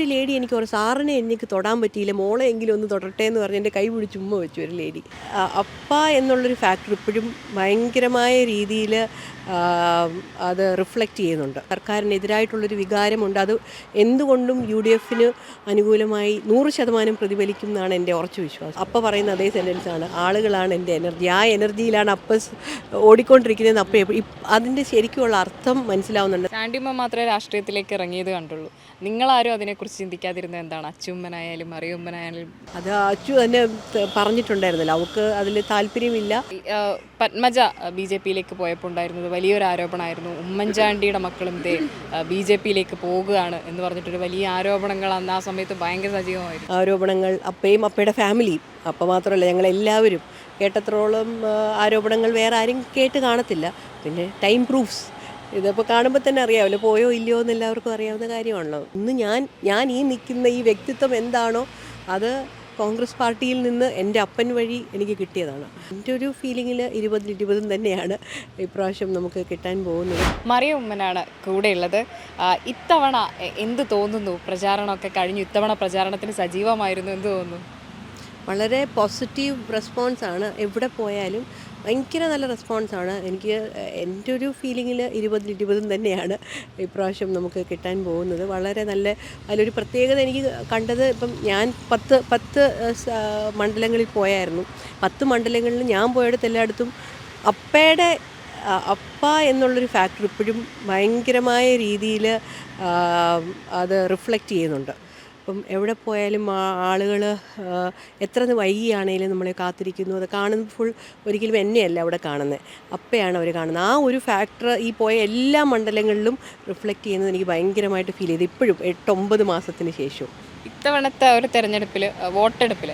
ഒരു ലേഡി എനിക്ക് ഒരു സാറിനെ എനിക്ക് തൊടാൻ പറ്റിയില്ല മോളെ എങ്കിലും ഒന്ന് തൊടട്ടെ എന്ന് പറഞ്ഞ് എന്റെ കൈ പിടിച്ച് ഉമ്മ വെച്ചു ഒരു ലേഡി. അപ്പ എന്നുള്ളൊരു ഫാക്ടർ ഇപ്പോഴും ഭയങ്കരമായ രീതിയിൽ അത് റിഫ്ലക്റ്റ് ചെയ്യുന്നുണ്ട്. സർക്കാരിനെതിരായിട്ടുള്ളൊരു വികാരമുണ്ട്. അത് എന്തുകൊണ്ടും യു ഡി എഫിന് അനുകൂലമായി നൂറ് ശതമാനം പ്രതിഫലിക്കും എന്നാണ് എന്റെ ഉറച്ച വിശ്വാസം. അപ്പ പറയുന്ന അതേ സെന്റൻസാണ് ആളുകളാണ് എന്റെ എനർജി. ആ എനർജിയിലാണ് അപ്പം ഓടിക്കൊണ്ടിരിക്കുന്നത് അപ്പം അതിന്റെ ശരിക്കുമുള്ള അർത്ഥം മനസ്സിലാവുന്നുണ്ട്. ചാണ്ടിമ്മ മാത്രമേ രാഷ്ട്രീയത്തിലേക്ക് ഇറങ്ങിയത് കണ്ടുള്ളൂ. നിങ്ങളാരും അതിനെക്കുറിച്ച് ചിന്തിക്കാതിരുന്നത് എന്താണ്? അച്ചുമ്മനായാലും അറിയുമ്മനായാലും? അത് അച്ചു തന്നെ പറഞ്ഞിട്ടുണ്ടായിരുന്നല്ലോ. അവൾക്ക് അതിൽ താല്പര്യമില്ല. പത്മജ ബി ജെ പിയിലേക്ക് പോയപ്പോൾ ഉണ്ടായിരുന്നത് വലിയൊരു ആരോപണമായിരുന്നു. ഉമ്മൻചാണ്ടിയുടെ മക്കളും ഇതേ ബി ജെ പിയിലേക്ക് പോകുകയാണ് എന്ന് പറഞ്ഞിട്ടൊരു വലിയ ആരോപണങ്ങൾ അന്ന് ആ സമയത്ത് ഭയങ്കര സജീവമായിരുന്നു. ആരോപണങ്ങൾ അപ്പയും അപ്പയുടെ ഫാമിലിയും. അപ്പം മാത്രമല്ല ഞങ്ങളെല്ലാവരും കേട്ടത്രോളം ആരോപണങ്ങൾ വേറെ ആരും കേട്ട് കാണത്തില്ല. പിന്നെ ടൈം പ്രൂഫ്സ്. ഇതിപ്പോൾ കാണുമ്പോൾ തന്നെ അറിയാമല്ലോ പോയോ ഇല്ലയോ എന്ന് എല്ലാവർക്കും അറിയാവുന്ന കാര്യമാണല്ലോ. ഇന്ന് ഞാൻ ഞാൻ ഈ നിൽക്കുന്ന ഈ വ്യക്തിത്വം എന്താണോ അത് കോൺഗ്രസ് പാർട്ടിയിൽ നിന്ന് എന്റെ അപ്പൻ വഴി എനിക്ക് കിട്ടിയതാണ്. എന്റെ ഒരു ഫീലിങ്ങിൽ ഇരുപതിൽ ഇരുപതും തന്നെയാണ് ഇപ്രാവശ്യം നമുക്ക് കിട്ടാൻ പോകുന്നത്. മറിയ ഉമ്മനാണ് കൂടെയുള്ളത്. ഇത്തവണ എന്ത് തോന്നുന്നു? പ്രചാരണമൊക്കെ കഴിഞ്ഞു. ഇത്തവണ പ്രചാരണത്തിന് സജീവമായിരുന്നു എന്ത് തോന്നുന്നു. വളരെ പോസിറ്റീവ് റെസ്പോൺസാണ് എവിടെ പോയാലും ഭയങ്കര നല്ല റെസ്പോൺസാണ് എനിക്ക് എന്റെ ഒരു ഫീലിങ്ങിൽ ഇരുപതിൽ ഇരുപതും തന്നെയാണ് ഇപ്രാവശ്യം നമുക്ക് കിട്ടാൻ പോകുന്നത്. വളരെ നല്ല അതിലൊരു പ്രത്യേകത എനിക്ക് കണ്ടത് ഇപ്പം ഞാൻ പത്ത് പത്ത് മണ്ഡലങ്ങളിൽ പോയായിരുന്നു. പത്ത് മണ്ഡലങ്ങളിൽ ഞാൻ പോയിടത്ത് എല്ലായിടത്തും അപ്പയുടെ അപ്പ എന്നുള്ളൊരു ഫാക്ടർ ഇപ്പോഴും ഭയങ്കരമായ രീതിയിൽ അത് റിഫ്ലക്റ്റ് ചെയ്യുന്നുണ്ട്. അപ്പം എവിടെ പോയാലും ആളുകൾ എത്ര വൈകിയാണേലും നമ്മളെ കാത്തിരിക്കുന്നു. അത് കാണുന്ന ഫുൾ ഒരിക്കലും എന്നെയല്ല അവിടെ കാണുന്നത് അപ്പയാണ് അവർ കാണുന്നത് ആ ഒരു ഫാക്ടർ ഈ പോയ എല്ലാ മണ്ഡലങ്ങളിലും റിഫ്ലക്റ്റ് ചെയ്യുന്നത് എനിക്ക് ഭയങ്കരമായിട്ട് ഫീൽ ചെയ്തു. ഇപ്പോഴും എട്ടൊമ്പത് മാസത്തിന് ശേഷവും. ഇത്തവണത്തെ ഒരു തെരഞ്ഞെടുപ്പിൽ വോട്ടെടുപ്പിൽ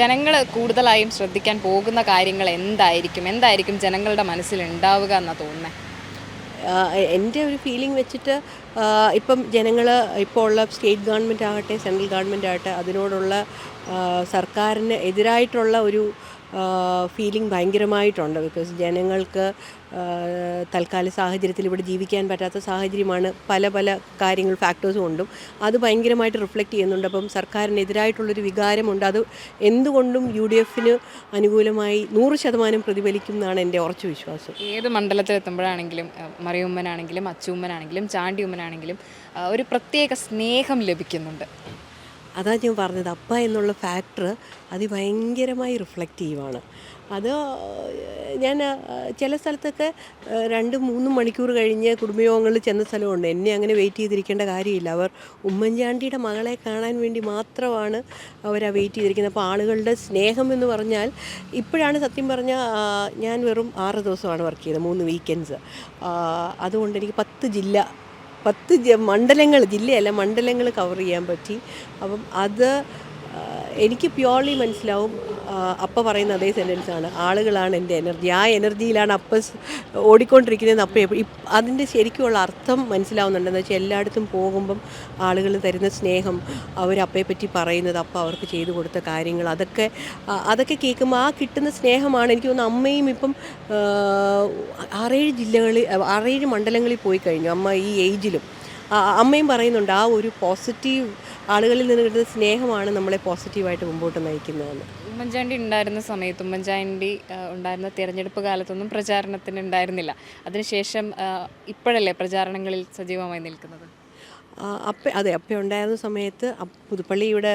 ജനങ്ങൾ കൂടുതലായും ശ്രദ്ധിക്കാൻ പോകുന്ന കാര്യങ്ങൾ എന്തായിരിക്കും എന്തായിരിക്കും ജനങ്ങളുടെ മനസ്സിൽ ഉണ്ടാവുക എന്നാണ് തോന്നുന്നത് എന്റെ ഒരു ഫീലിംഗ് വെച്ചിട്ട് ഇപ്പം ജനങ്ങൾ ഇപ്പോൾ ഉള്ള സ്റ്റേറ്റ് ഗവൺമെന്റ് ആകട്ടെ സെൻട്രൽ ഗവൺമെന്റ് ആകട്ടെ അതിനോടുള്ള സർക്കാരിന് എതിരായിട്ടുള്ള ഒരു ഫീലിംഗ് ഭയങ്കരമായിട്ടുണ്ട് ബിക്കോസ് ജനങ്ങൾക്ക് തൽക്കാല സാഹചര്യത്തിൽ ഇവിടെ ജീവിക്കാൻ പറ്റാത്ത സാഹചര്യമാണ് പല പല കാര്യങ്ങൾ ഫാക്ടേഴ്സ് കൊണ്ടും. അത് ഭയങ്കരമായിട്ട് റിഫ്ലക്റ്റ് ചെയ്യുന്നുണ്ട്. അപ്പം സർക്കാരിനെതിരായിട്ടുള്ളൊരു വികാരമുണ്ട്. അത് എന്തുകൊണ്ടും യു ഡി എഫിന് അനുകൂലമായി നൂറ് ശതമാനം പ്രതിഫലിക്കും എന്നാണ് എന്റെ ഉറച്ച വിശ്വാസം. ഏത് മണ്ഡലത്തിലെത്തുമ്പോഴാണെങ്കിലും മറിയുമ്മനാണെങ്കിലും അച്ചുമ്മനാണെങ്കിലും ചാണ്ടിയുമ്മനാണെങ്കിലും ഒരു പ്രത്യേക സ്നേഹം ലഭിക്കുന്നുണ്ട്. അതാ ഞാൻ പറഞ്ഞത് അപ്പ എന്നുള്ള ഫാക്ടർ അതിഭയങ്കരമായി റിഫ്ലക്റ്റീവാണ് അത് ഞാൻ ചില സ്ഥലത്തൊക്കെ രണ്ട് മൂന്ന് മണിക്കൂർ കഴിഞ്ഞ് കുടുംബയോഗങ്ങളിൽ ചെന്ന സ്ഥലമുണ്ട്. എന്നെ അങ്ങനെ വെയിറ്റ് ചെയ്തിരിക്കേണ്ട കാര്യമില്ല. അവർ ഉമ്മൻചാണ്ടിയുടെ മകളെ കാണാൻ വേണ്ടി മാത്രമാണ് അവർ ആ വെയിറ്റ് ചെയ്തിരിക്കുന്നത്. അപ്പോൾ ആളുകളുടെ സ്നേഹം എന്ന് പറഞ്ഞാൽ ഇപ്പോഴാണ് സത്യം പറഞ്ഞാൽ ഞാൻ വെറും ആറ് ദിവസമാണ് വർക്ക് ചെയ്തത് മൂന്ന് വീക്കെൻഡ്സ് അതുകൊണ്ട് എനിക്ക് പത്ത് ജില്ല പത്ത് മണ്ഡലങ്ങൾ ജില്ലയല്ല മണ്ഡലങ്ങൾ കവർ ചെയ്യാൻ പറ്റി. അപ്പം അത് എനിക്ക് പ്യോർലി മനസ്സിലാവും. അപ്പ പറയുന്ന അതേ സെന്റൻസാണ് ആളുകളാണ് എന്റെ എനർജി ആ എനർജിയിലാണ് അപ്പ ഓടിക്കൊണ്ടിരിക്കുന്നത്. അപ്പ അതിന്റെ ശരിക്കുമുള്ള അർത്ഥം മനസ്സിലാവുന്നുണ്ടെന്ന് വെച്ചാൽ എല്ലായിടത്തും പോകുമ്പം ആളുകൾ തരുന്ന സ്നേഹം അവർ അപ്പയെ പറ്റി പറയുന്നത് അപ്പം അവർക്ക് ചെയ്തു കൊടുത്ത കാര്യങ്ങൾ അതൊക്കെ അതൊക്കെ കേൾക്കുമ്പോൾ ആ കിട്ടുന്ന സ്നേഹമാണ്. എനിക്ക് തോന്നുന്നു അമ്മയും ഇപ്പം ആറേഴ് ജില്ലകളിൽ ആറേഴ് മണ്ഡലങ്ങളിൽ പോയി കഴിഞ്ഞു. അമ്മ ഈ ഏജിലും അമ്മയും പറയുന്നുണ്ട് ആ ഒരു പോസിറ്റീവ് ആളുകളിൽ നിന്ന് കിട്ടുന്ന സ്നേഹമാണ് നമ്മളെ പോസിറ്റീവായിട്ട് മുമ്പോട്ട് നയിക്കുന്നതെന്ന്. ഉമ്മൻചാണ്ടി ഉണ്ടായിരുന്ന സമയത്ത് ഉമ്മൻചാണ്ടി ഉണ്ടായിരുന്ന തിരഞ്ഞെടുപ്പ് കാലത്തൊന്നും പ്രചാരണത്തിന് ഉണ്ടായിരുന്നില്ല. അതിനുശേഷം ഇപ്പോഴല്ലേ പ്രചാരണങ്ങളിൽ സജീവമായി നിൽക്കുന്നത്? അപ്പ അതെ അപ്പ ഉണ്ടായിരുന്ന സമയത്ത് പുതുപ്പള്ളി ഇവിടെ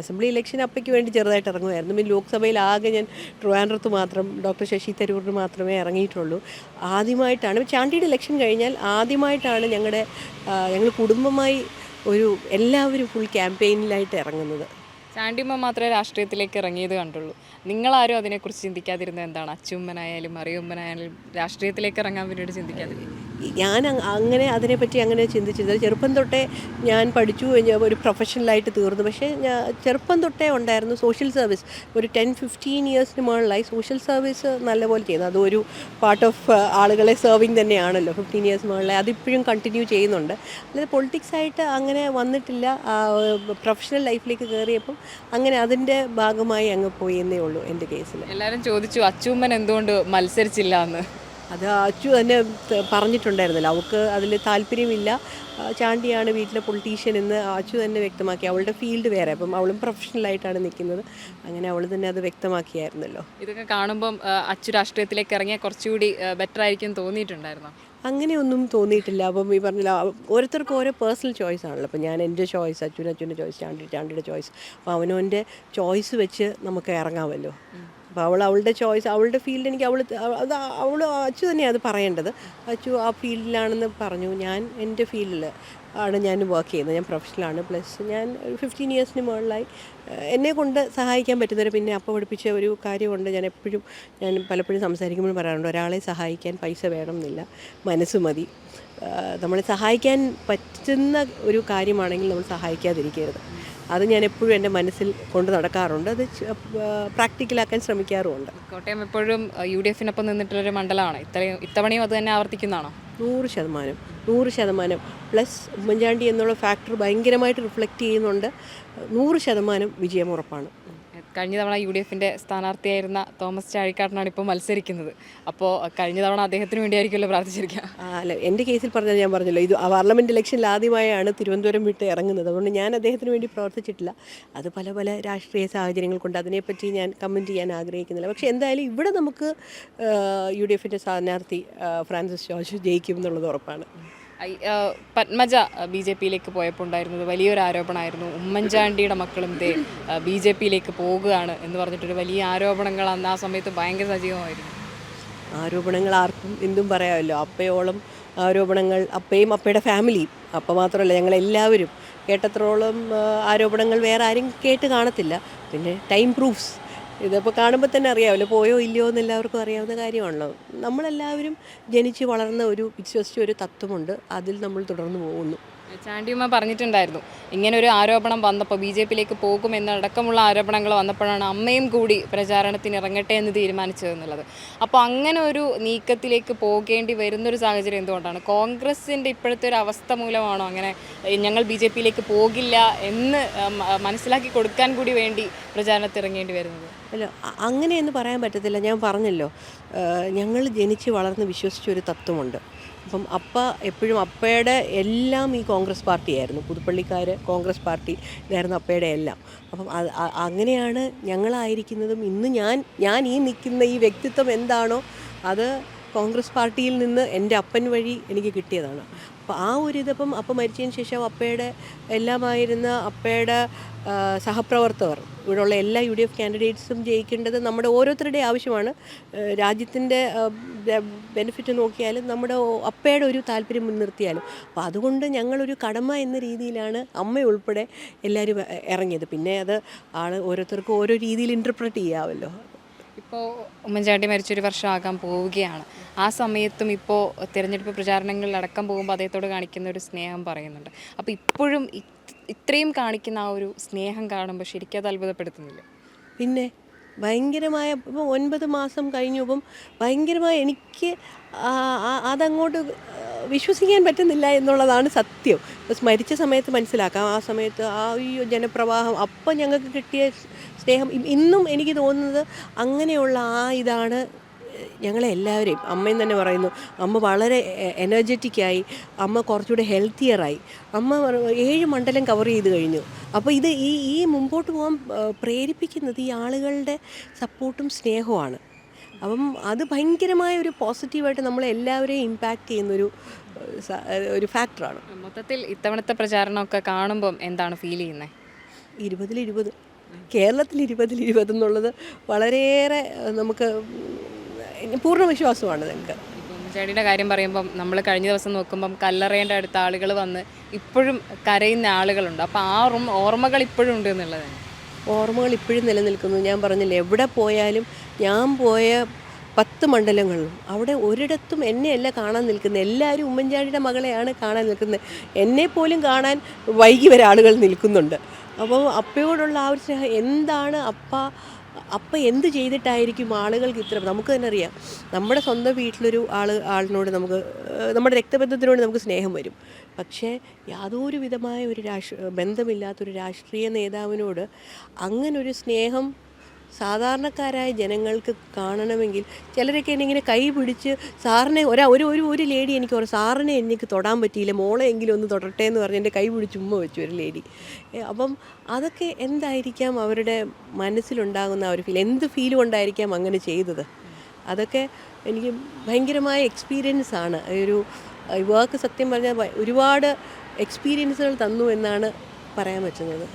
അസംബ്ലി ഇലക്ഷൻ അപ്പയ്ക്ക് വേണ്ടി ചെറുതായിട്ട് ഇറങ്ങുമായിരുന്നു. പിന്നെ ലോക്സഭയിൽ ആകെ ഞാൻ ട്രിവാൻഡ്രത്ത് മാത്രം ഡോക്ടർ ശശി തരൂരിന് മാത്രമേ ഇറങ്ങിയിട്ടുള്ളൂ. ആദ്യമായിട്ടാണ് ചാണ്ടിയുടെ ഇലക്ഷൻ കഴിഞ്ഞാൽ ആദ്യമായിട്ടാണ് ഞങ്ങളുടെ ഞങ്ങൾ കുടുംബമായി ഒരു എല്ലാവരും ഫുൾ ക്യാമ്പയിനിലായിട്ട് ഇറങ്ങുന്നത്. ചാണ്ടിമ്മ മാത്രമേ രാഷ്ട്രീയത്തിലേക്ക് ഇറങ്ങിയത് കണ്ടുള്ളൂ. നിങ്ങളാരും അതിനെക്കുറിച്ച് ചിന്തിക്കാതിരുന്നത് എന്താണ്? അച്ചുമ്മനായാലും അറിയുമ്മനായാലും രാഷ്ട്രീയത്തിലേക്ക് ഇറങ്ങാൻ വേണ്ടിയിട്ട് ചിന്തിക്കാതിരുന്നത് ഞാൻ അങ്ങനെ അതിനെപ്പറ്റി അങ്ങനെ ചിന്തിച്ചിരുന്നത് ചെറുപ്പം തൊട്ടേ ഞാൻ പഠിച്ചു ഒരു പ്രൊഫഷണലായിട്ട് തീർന്നു. പക്ഷേ ഞാൻ ചെറുപ്പം തൊട്ടേ ഉണ്ടായിരുന്നു സോഷ്യൽ സർവീസ്. ഒരു ടെൻ ഫിഫ്റ്റീൻ ഇയേഴ്സിന് മുകളിലായി സോഷ്യൽ സർവീസ് നല്ലപോലെ ചെയ്യുന്നു അതൊരു പാർട്ട് ഓഫ് ആളുകളെ സെർവിങ് തന്നെയാണല്ലോ ഫിഫ്റ്റീൻ ഇയേഴ്സ് മുകളിലായി. അതിപ്പോഴും കണ്ടിന്യൂ ചെയ്യുന്നുണ്ട്. അല്ലാതെ പൊളിറ്റിക്സായിട്ട് അങ്ങനെ വന്നിട്ടില്ല. പ്രൊഫഷണൽ ലൈഫിലേക്ക് കയറിയപ്പം അങ്ങനെ അതിന്റെ ഭാഗമായി അങ്ങ് പോയി എന്നേ ഉള്ളൂ എന്റെ കേസിൽ. എല്ലാവരും ചോദിച്ചു അച്ചുമ്മൻ എന്തുകൊണ്ട് മത്സരിച്ചില്ല എന്ന് അത് അച്ചു തന്നെ പറഞ്ഞിട്ടുണ്ടായിരുന്നല്ലോ. അവൾക്ക് അതിൽ താല്പര്യമില്ല. ചാണ്ടിയാണ് വീട്ടിലെ പൊളിറ്റീഷ്യൻ എന്ന് അച്ചു തന്നെ വ്യക്തമാക്കി. അവളുടെ ഫീൽഡ് വേറെ അപ്പം അവളും പ്രൊഫഷണലായിട്ടാണ് നിൽക്കുന്നത്. അങ്ങനെ അവൾ തന്നെ അത് വ്യക്തമാക്കിയായിരുന്നല്ലോ. ഇതൊക്കെ കാണുമ്പം അച്ചു രാഷ്ട്രീയത്തിലേക്ക് ഇറങ്ങിയാൽ കുറച്ചുകൂടി ബെറ്റർ ആയിരിക്കും തോന്നിയിട്ടുണ്ടായിരുന്നോ? അങ്ങനെയൊന്നും തോന്നിയിട്ടില്ല. അപ്പം ഈ പറഞ്ഞില്ല ഓരോരുത്തർക്കും ഓരോ പേഴ്സണൽ ചോയ്സ് ആണല്ലോ. അപ്പം ഞാൻ എന്റെ ചോയ്സ് അച്ഛൻ അച്ഛന്റെ ചോയ്സ് ചാണ്ടി ചാണ്ടിയുടെ ചോയ്സ് അപ്പോൾ അവനവന്റെ ചോയ്സ് വെച്ച് നമുക്ക് ഇറങ്ങാമല്ലോ. അപ്പോൾ അവൾ അവളുടെ ചോയ്സ് അവളുടെ ഫീൽഡ് എനിക്ക് അവൾ അത് അവൾ അച്ചു തന്നെയാണ് അത് പറയേണ്ടത്. അച്ചു ആ ഫീൽഡിലാണെന്ന് പറഞ്ഞു. ഞാൻ എന്റെ ഫീൽഡിൽ ആണ് ഞാൻ വർക്ക് ചെയ്യുന്നത്. ഞാൻ പ്രൊഫഷണലാണ് പ്ലസ് ഞാൻ ഫിഫ്റ്റീൻ ഇയേഴ്സിന് മുകളിലായി. എന്നെ കൊണ്ട് സഹായിക്കാൻ പറ്റുന്നവരെ പിന്നെ അപ്പം പഠിപ്പിച്ച ഒരു കാര്യമുണ്ട്. ഞാൻ എപ്പോഴും ഞാൻ പലപ്പോഴും സംസാരിക്കുമ്പോൾ പറയാറുണ്ട് ഒരാളെ സഹായിക്കാൻ പൈസ വേണമെന്നില്ല. മനസ്സ് മതി. നമ്മളെ സഹായിക്കാൻ പറ്റുന്ന ഒരു കാര്യമാണെങ്കിൽ നമ്മൾ സഹായിക്കാതിരിക്കരുത്. അത് ഞാൻ എപ്പോഴും എന്റെ മനസ്സിൽ കൊണ്ട് നടക്കാറുണ്ട്. അത് പ്രാക്ടിക്കലാക്കാൻ ശ്രമിക്കാറുമുണ്ട്. കോട്ടയം എപ്പോഴും യു ഡി എഫിനൊപ്പം നിന്നിട്ടുള്ളൊരു മണ്ഡലമാണ്. ഇത്രയും ഇത്തവണയും അത് തന്നെ ആവർത്തിക്കുന്നതാണോ? നൂറ് ശതമാനം. നൂറ് ശതമാനം. പ്ലസ് ഉമ്മൻചാണ്ടി എന്നുള്ള ഫാക്ടർ ഭയങ്കരമായിട്ട് റിഫ്ലക്റ്റ് ചെയ്യുന്നുണ്ട്. നൂറ് ശതമാനം വിജയം ഉറപ്പാണ്. കഴിഞ്ഞ തവണ യു ഡി എഫിന്റെ സ്ഥാനാർത്ഥിയായിരുന്ന തോമസ് ചാഴിക്കാട്ടനാണ് ഇപ്പോൾ മത്സരിക്കുന്നത്. അപ്പോൾ കഴിഞ്ഞ തവണ അദ്ദേഹത്തിന് വേണ്ടിയായിരിക്കുമല്ലോ പ്രാർത്ഥിച്ചിരിക്കുക. അല്ല എന്റെ കേസിൽ പറഞ്ഞാൽ ഞാൻ പറഞ്ഞല്ലോ ഇത് പാർലമെന്റ് ഇലക്ഷനിൽ ആദ്യമായാണ് തിരുവനന്തപുരം വിട്ട് ഇറങ്ങുന്നത്. അതുകൊണ്ട് ഞാൻ അദ്ദേഹത്തിന് വേണ്ടി പ്രവർത്തിച്ചിട്ടില്ല. അത് പല പല രാഷ്ട്രീയ സാഹചര്യങ്ങൾ കൊണ്ട് അതിനെപ്പറ്റി ഞാൻ കമന്റ് ചെയ്യാൻ ആഗ്രഹിക്കുന്നില്ല. പക്ഷേ എന്തായാലും ഇവിടെ നമുക്ക് യു ഡി എഫിന്റെ സ്ഥാനാർത്ഥി ഫ്രാൻസിസ് ജോർജ് ജയിക്കും എന്നുള്ളത് ഉറപ്പാണ്. പത്മജ ബി ജെ പിയിലേക്ക് പോയപ്പോൾ ഉണ്ടായിരുന്നത് വലിയൊരു ആരോപണമായിരുന്നു. ഉമ്മൻചാണ്ടിയുടെ മക്കളും ഇതേ ബി ജെ പിയിലേക്ക് പോകുകയാണ് എന്ന് പറഞ്ഞിട്ടൊരു വലിയ ആരോപണങ്ങൾ അന്ന് ആ സമയത്ത് ഭയങ്കര സജീവമായിരുന്നു. ആരോപണങ്ങൾ ആർക്കും എന്തും പറയാമല്ലോ. അപ്പയോളം ആരോപണങ്ങൾ അപ്പയും അപ്പയുടെ ഫാമിലിയും. അപ്പ മാത്രമല്ല ഞങ്ങളെല്ലാവരും കേട്ടത്രോളം ആരോപണങ്ങൾ വേറെ ആരും കേട്ട് കാണത്തില്ല. പിന്നെ ടൈം പ്രൂഫ്സ്. ഇതിപ്പോൾ കാണുമ്പോൾ തന്നെ അറിയാമല്ലോ പോയോ ഇല്ലയോ എന്ന് എല്ലാവർക്കും അറിയാവുന്ന കാര്യമാണല്ലോ. നമ്മളെല്ലാവരും ജനിച്ച് വളർന്ന ഒരു വിശ്വസിച്ച ഒരു തത്വമുണ്ട്. അതിൽ നമ്മൾ തുടർന്ന് പോകുന്നു. ചാണ്ടിയമ്മ പറഞ്ഞിട്ടുണ്ടായിരുന്നു. ഇങ്ങനെ ഒരു ആരോപണം വന്നപ്പോൾ ബി ജെ പിയിലേക്ക് പോകും എന്നടക്കമുള്ള ആരോപണങ്ങൾ വന്നപ്പോഴാണ് അമ്മയും കൂടി പ്രചാരണത്തിന് ഇറങ്ങട്ടെ എന്ന് തീരുമാനിച്ചതെന്നുള്ളത് അപ്പോൾ അങ്ങനെ ഒരു നീക്കത്തിലേക്ക് പോകേണ്ടി വരുന്നൊരു സാഹചര്യം എന്തുകൊണ്ടാണ്? കോൺഗ്രസിന്റെ ഇപ്പോഴത്തെ ഒരു അവസ്ഥ മൂലമാണോ അങ്ങനെ ഞങ്ങൾ ബി ജെ പിയിലേക്ക് പോകില്ല എന്ന് മനസ്സിലാക്കി കൊടുക്കാൻ കൂടി വേണ്ടി പ്രചാരണത്തിറങ്ങേണ്ടി വരുന്നത്? അല്ല അങ്ങനെയെന്ന് പറയാൻ പറ്റത്തില്ല. ഞാൻ പറഞ്ഞല്ലോ. ഞങ്ങൾ ജനിച്ച് വളർന്ന് വിശ്വസിച്ച ഒരു തത്വമുണ്ട്. അപ്പം അപ്പ എപ്പോഴും അപ്പയുടെ എല്ലാം ഈ കോൺഗ്രസ് പാർട്ടിയായിരുന്നു. പുതുപ്പള്ളിക്കാർ കോൺഗ്രസ് പാർട്ടി ഇതായിരുന്നു അപ്പയുടെ എല്ലാം. അപ്പം അത് അങ്ങനെയാണ് ഞങ്ങളായിരിക്കുന്നതും. ഇന്ന് ഞാൻ ഞാൻ ഈ നിൽക്കുന്ന ഈ വ്യക്തിത്വം എന്താണോ അത് കോൺഗ്രസ് പാർട്ടിയിൽ നിന്ന് എന്റെ അപ്പൻ വഴി എനിക്ക് കിട്ടിയതാണ്. അപ്പോൾ ആ ഒരു ഇതപ്പം അപ്പ മരിച്ചതിന് ശേഷം അപ്പയുടെ എല്ലാമായിരുന്ന അപ്പയുടെ സഹപ്രവർത്തകർ ഇവിടെയുള്ള എല്ലാ യു ഡി എഫ് കാൻഡിഡേറ്റ്സും ജയിക്കേണ്ടത് നമ്മുടെ ഓരോരുത്തരുടെയും ആവശ്യമാണ്. രാജ്യത്തിന്റെ ബെനിഫിറ്റ് നോക്കിയാലും നമ്മുടെ അപ്പയുടെ ഒരു താല്പര്യം മുൻനിർത്തിയാലും. അപ്പോൾ അതുകൊണ്ട് ഞങ്ങളൊരു കടമ എന്ന രീതിയിലാണ് അമ്മ ഉൾപ്പെടെ എല്ലാവരും ഇറങ്ങിയത്. പിന്നെ അത് ആൾ ഓരോരുത്തർക്കും ഓരോ രീതിയിൽ ഇന്റർപ്രറ്റ് ചെയ്യാമല്ലോ. ഇപ്പോൾ ഉമ്മൻചാണ്ടി മരിച്ചൊരു വർഷമാകാൻ പോവുകയാണ്. ആ സമയത്തും ഇപ്പോൾ തിരഞ്ഞെടുപ്പ് പ്രചാരണങ്ങളിൽ അടക്കം പോകുമ്പോൾ അദ്ദേഹത്തോട് കാണിക്കുന്ന ഒരു സ്നേഹം പറയുന്നുണ്ട്. അപ്പോൾ ഇപ്പോഴും ഇത്രയും കാണിക്കുന്ന ആ ഒരു സ്നേഹം കാണുമ്പോൾ ശരിക്കും അത് അത്ഭുതപ്പെടുത്തുന്നില്ല? പിന്നെ ഭയങ്കരമായ ഇപ്പം ഒൻപത് മാസം കഴിഞ്ഞപ്പം ഭയങ്കരമായി എനിക്ക് അതങ്ങോട്ട് വിശ്വസിക്കാൻ പറ്റുന്നില്ല എന്നുള്ളതാണ് സത്യം. ബസ് മരിച്ച സമയത്ത് മനസ്സിലാക്കാം. ആ സമയത്ത് ആ ഈ ജനപ്രവാഹം അപ്പം ഞങ്ങൾക്ക് കിട്ടിയ സ്നേഹം ഇന്നും എനിക്ക് തോന്നുന്നത് അങ്ങനെയുള്ള ആ ഇതാണ് ഞങ്ങളെ എല്ലാവരെയും. അമ്മയും തന്നെ പറയുന്നു അമ്മ വളരെ എനർജറ്റിക്കായി അമ്മ കുറച്ചുകൂടെ ഹെൽത്തിയറായി അമ്മ ഏഴ് മണ്ഡലം കവർ ചെയ്ത് കഴിഞ്ഞു. അപ്പോൾ ഇത് ഈ ഈ മുമ്പോട്ട് പോകാൻ പ്രേരിപ്പിക്കുന്നത് ഈ ആളുകളുടെ സപ്പോർട്ടും സ്നേഹവുമാണ്. അപ്പം അത് ഭയങ്കരമായ ഒരു പോസിറ്റീവായിട്ട് നമ്മളെ എല്ലാവരെയും ഇമ്പാക്റ്റ് ചെയ്യുന്നൊരു ഒരു ഫാക്ടറാണ് മൊത്തത്തിൽ ഇത്തവണത്തെ പ്രചാരണമൊക്കെ കാണുമ്പം എന്താണ് ഫീൽ ചെയ്യുന്നത് ഇരുപതിൽ ഇരുപത് കേരളത്തിൽ ഇരുപതിൽ ഇരുപത് എന്നുള്ളത് വളരെയേറെ നമുക്ക് പൂർണ വിശ്വാസമാണ് നിങ്ങൾക്ക് ചേടിയുടെ കാര്യം പറയുമ്പം നമ്മൾ കഴിഞ്ഞ ദിവസം നോക്കുമ്പം കല്ലറയേണ്ട അടുത്ത ആളുകൾ വന്ന് ഇപ്പോഴും കരയുന്ന ആളുകളുണ്ട്. അപ്പോൾ ആ ഓർമ്മകൾ ഇപ്പോഴും ഉണ്ട് എന്നുള്ളതാണ്. ഓർമ്മകൾ ഇപ്പോഴും നിലനിൽക്കുന്നു. ഞാൻ പറഞ്ഞില്ല എവിടെ പോയാലും ഞാൻ പോയ പത്ത് മണ്ഡലങ്ങളിലും അവിടെ ഒരിടത്തും എന്നെയല്ല കാണാൻ നിൽക്കുന്നത്. എല്ലാവരും ഉമ്മൻചാണ്ടിയുടെ മകളെയാണ് കാണാൻ നിൽക്കുന്നത്. എന്നെ പോലും കാണാൻ വൈകി വരെ ആളുകൾ നിൽക്കുന്നുണ്ട്. അപ്പോൾ അപ്പയോടുള്ള ആ ഒരു സ്നേഹം എന്താണ് അപ്പ അപ്പ എന്ത് ചെയ്തിട്ടായിരിക്കും ആളുകൾക്ക് ഇത്ര നമുക്ക് തന്നെ അറിയാം. നമ്മുടെ സ്വന്തം വീട്ടിലൊരു ആൾ ആളിനോട് നമുക്ക് നമ്മുടെ രക്തബന്ധത്തിനോട് നമുക്ക് സ്നേഹം വരും. പക്ഷേ യാതൊരു വിധമായ ഒരു രാഷ്ട്ര ബന്ധമില്ലാത്തൊരു രാഷ്ട്രീയ നേതാവിനോട് അങ്ങനൊരു സ്നേഹം സാധാരണക്കാരായ ജനങ്ങൾക്ക് കാണണമെങ്കിൽ ചിലരൊക്കെ എന്നെ ഇങ്ങനെ കൈ പിടിച്ച് സാറിനെ ഒരാ ഒരു ഒരു ഒരു ലേഡി എനിക്ക് ഒരു സാറിനെ എനിക്ക് തൊടാൻ പറ്റിയില്ല മോളെ എങ്കിലും ഒന്ന് തൊടട്ടെ എന്ന് പറഞ്ഞ് എന്റെ കൈ പിടിച്ച് ഉമ്മ വെച്ചു ഒരു ലേഡി. അപ്പം അതൊക്കെ എന്തായിരിക്കാം അവരുടെ മനസ്സിലുണ്ടാകുന്ന ഒരു ഫീൽ എന്ത് ഫീൽ കൊണ്ടായിരിക്കാം അങ്ങനെ ചെയ്തത്? അതൊക്കെ എനിക്ക് ഭയങ്കരമായ എക്സ്പീരിയൻസ് ആണ്. ഒരു വർക്ക് സത്യം പറഞ്ഞാൽ ഒരുപാട് എക്സ്പീരിയൻസുകൾ തന്നു എന്നാണ് പറയാൻ പറ്റുന്നത്.